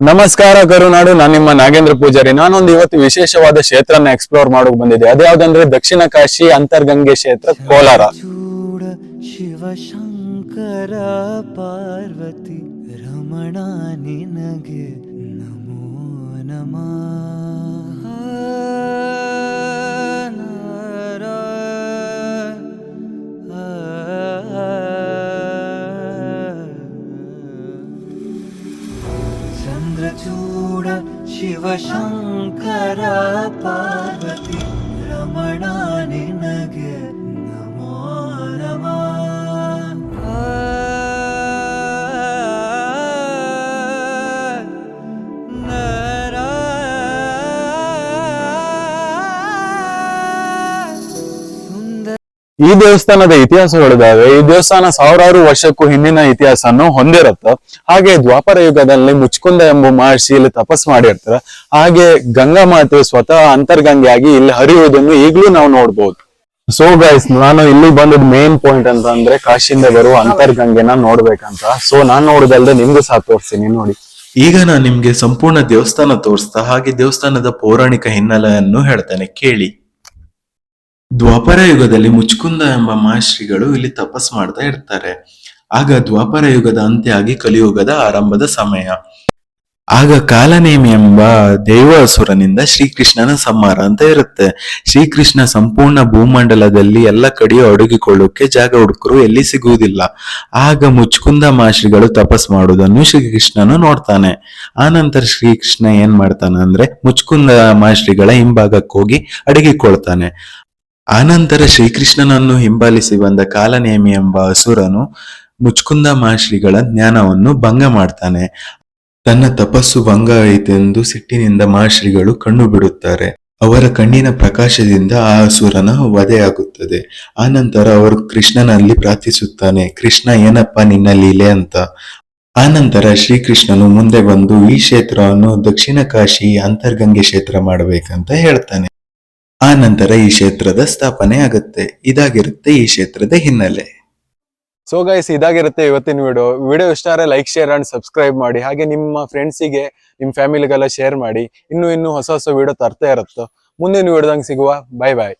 ನಮಸ್ಕಾರ ಕರುನಾಡು ನಾನು ನಿಮ್ಮ ನಾಗೇಂದ್ರ ಪೂಜಾರಿ. ನಾನೊಂದು ಇವತ್ತು ವಿಶೇಷವಾದ ಕ್ಷೇತ್ರನ ಎಕ್ಸ್ಪ್ಲೋರ್ ಮಾಡೋಕ್ ಬಂದಿದ್ದೆ. ಅದ್ಯಾವ್ದಂದ್ರೆ ದಕ್ಷಿಣ ಕಾಶಿ ಅಂತರ್ಗಂಗೆ ಕ್ಷೇತ್ರ, ಕೋಲಾರ. ಶಿವಶಂಕರ ಪಾರ್ವತಿ, ರಮಣ ನಿನಗೆ ನಮೋ ನಮಃ. ಚಂದ್ರಚೂಡ ಶಿವಶಂಕರ ಈ ದೇವಸ್ಥಾನದ ಇತಿಹಾಸಗಳಿದಾವೆ ಈ ದೇವಸ್ಥಾನ ಸಾವಿರಾರು ವರ್ಷಕ್ಕೂ ಹಿಂದಿನ ಇತಿಹಾಸವನ್ನು ಹೊಂದಿರುತ್ತೆ. ಹಾಗೆ ದ್ವಾಪರ ಯುಗದಲ್ಲಿ ಮುಚ್ಕುಂದ ಎಂಬ ಮಹರ್ಷಿ ಇಲ್ಲಿ ತಪಸ್ ಮಾಡಿರ್ತಾರೆ. ಹಾಗೆ ಗಂಗಾ ಮಾತೆ ಸ್ವತಃ ಅಂತರ್ಗಂಗೆಯಾಗಿ ಇಲ್ಲಿ ಹರಿಯುವುದನ್ನು ಈಗಲೂ ನಾವು ನೋಡ್ಬೋದು. ಸೊ ಗೈಸ್ ನಾನು ಇಲ್ಲಿ ಬಂದದ್ ಮೇನ್ ಪಾಯಿಂಟ್ ಅಂತ ಅಂದ್ರೆ ಕಾಶಿಯಿಂದ ಬರುವ ಅಂತರ್ಗಂಗೆನ ನೋಡ್ಬೇಕಂತ. ಸೊ ನಾನ್ ನೋಡುದಲ್ದೆ ನಿಮ್ಗೂ ಸಹ ತೋರಿಸ್ತೀನಿ, ನೋಡಿ. ಈಗ ನಾನು ನಿಮ್ಗೆ ಸಂಪೂರ್ಣ ದೇವಸ್ಥಾನ ತೋರಿಸ್ತಾ, ಹಾಗೆ ದೇವಸ್ಥಾನದ ಪೌರಾಣಿಕ ಹಿನ್ನೆಲೆಯನ್ನು ಹೇಳ್ತೇನೆ. ಕೇಳಿ. ದ್ವಾಪರ ಯುಗದಲ್ಲಿ ಮುಚ್ಕುಂದ ಎಂಬ ಮಹರ್ಷಿಗಳು ಇಲ್ಲಿ ತಪಸ್ ಮಾಡ್ತಾ ಇರ್ತಾರೆ. ಆಗ ದ್ವಾಪರ ಯುಗದ ಅಂತ್ಯ ಆಗಿ ಕಲಿಯುಗದ ಆರಂಭದ ಸಮಯ. ಆಗ ಕಾಲನೇಮಿ ಎಂಬ ದೈವಾಸುರನಿಂದ ಶ್ರೀಕೃಷ್ಣನ ಸಂಹಾರ ಅಂತ ಇರುತ್ತೆ. ಶ್ರೀಕೃಷ್ಣ ಸಂಪೂರ್ಣ ಭೂಮಂಡಲದಲ್ಲಿ ಎಲ್ಲ ಕಡೆಯೂ ಅಡಗಿಕೊಳ್ಳೋಕೆ ಜಾಗ ಹುಡುಕರು ಎಲ್ಲಿ ಸಿಗುವುದಿಲ್ಲ. ಆಗ ಮುಚ್ಕುಂದ ಮಹರ್ಷಿಗಳು ತಪಸ್ ಮಾಡುವುದನ್ನು ಶ್ರೀಕೃಷ್ಣನು ನೋಡ್ತಾನೆ. ಆನಂತರ ಶ್ರೀಕೃಷ್ಣ ಏನ್ ಮಾಡ್ತಾನೆ ಅಂದ್ರೆ ಮುಚ್ಕುಂದ ಮಹರ್ಷಿಗಳ ಹಿಂಭಾಗಕ್ಕೆ ಹೋಗಿ ಅಡಗಿಕೊಳ್ತಾನೆ. ಆನಂತರ ಶ್ರೀಕೃಷ್ಣನನ್ನು ಹಿಂಬಾಲಿಸಿ ಬಂದ ಕಾಲನೇಮಿ ಎಂಬ ಅಸುರನು ಮುಚ್ಕುಂದ ಮಹರ್ಷಿಗಳ ಜ್ಞಾನವನ್ನು ಭಂಗ ಮಾಡ್ತಾನೆ. ತನ್ನ ತಪಸ್ಸು ಭಂಗ ಆಯಿತೆಂದು ಸಿಟ್ಟಿನಿಂದ ಮಹರ್ಷಿಗಳು ಕಣ್ಣು ಬಿಡುತ್ತಾರೆ ಅವರ ಕಣ್ಣಿನ ಪ್ರಕಾಶದಿಂದ ಆ ಅಸುರನ ವಧೆಯಾಗುತ್ತದೆ. ಆನಂತರ ಅವರು ಕೃಷ್ಣನಲ್ಲಿ ಪ್ರಾರ್ಥಿಸುತ್ತಾನೆ, ಕೃಷ್ಣ, ಏನಪ್ಪ ನಿನ್ನ ಲೀಲೆ ಅಂತ? ಆನಂತರ ಶ್ರೀಕೃಷ್ಣನು ಮುಂದೆ ಬಂದು ಈ ಕ್ಷೇತ್ರವನ್ನು ದಕ್ಷಿಣ ಕಾಶಿ ಅಂತರ್ಗಂಗೆ ಕ್ಷೇತ್ರ ಮಾಡಬೇಕಂತ ಹೇಳ್ತಾನೆ. ಆ ನಂತರ ಈ ಕ್ಷೇತ್ರದ ಸ್ಥಾಪನೆ ಆಗುತ್ತೆ. ಇದಾಗಿರುತ್ತೆ ಈ ಕ್ಷೇತ್ರದ ಹಿನ್ನೆಲೆ. ಸೊ ಗೈಸ್ ಇದಾಗಿರುತ್ತೆ ಇವತ್ತಿನ ವಿಡಿಯೋ ವಿಡಿಯೋ ಇಷ್ಟ ಆದರೆ ಲೈಕ್ ಶೇರ್ ಅಂಡ್ ಸಬ್ಸ್ಕ್ರೈಬ್ ಮಾಡಿ. ಹಾಗೆ ನಿಮ್ಮ ಫ್ರೆಂಡ್ಸಿಗೆ ನಿಮ್ಮ ಫ್ಯಾಮಿಲಿಗೆಲ್ಲ ಶೇರ್ ಮಾಡಿ. ಇನ್ನು ಇನ್ನು ಹೊಸ ಹೊಸ ವಿಡಿಯೋ ತರ್ತಾ ಇರುತ್ತೆ. ಮುಂದಿನ ವಿಡಿಯೋದಂಗೆ ಸಿಗುವ. ಬಾಯ್ ಬಾಯ್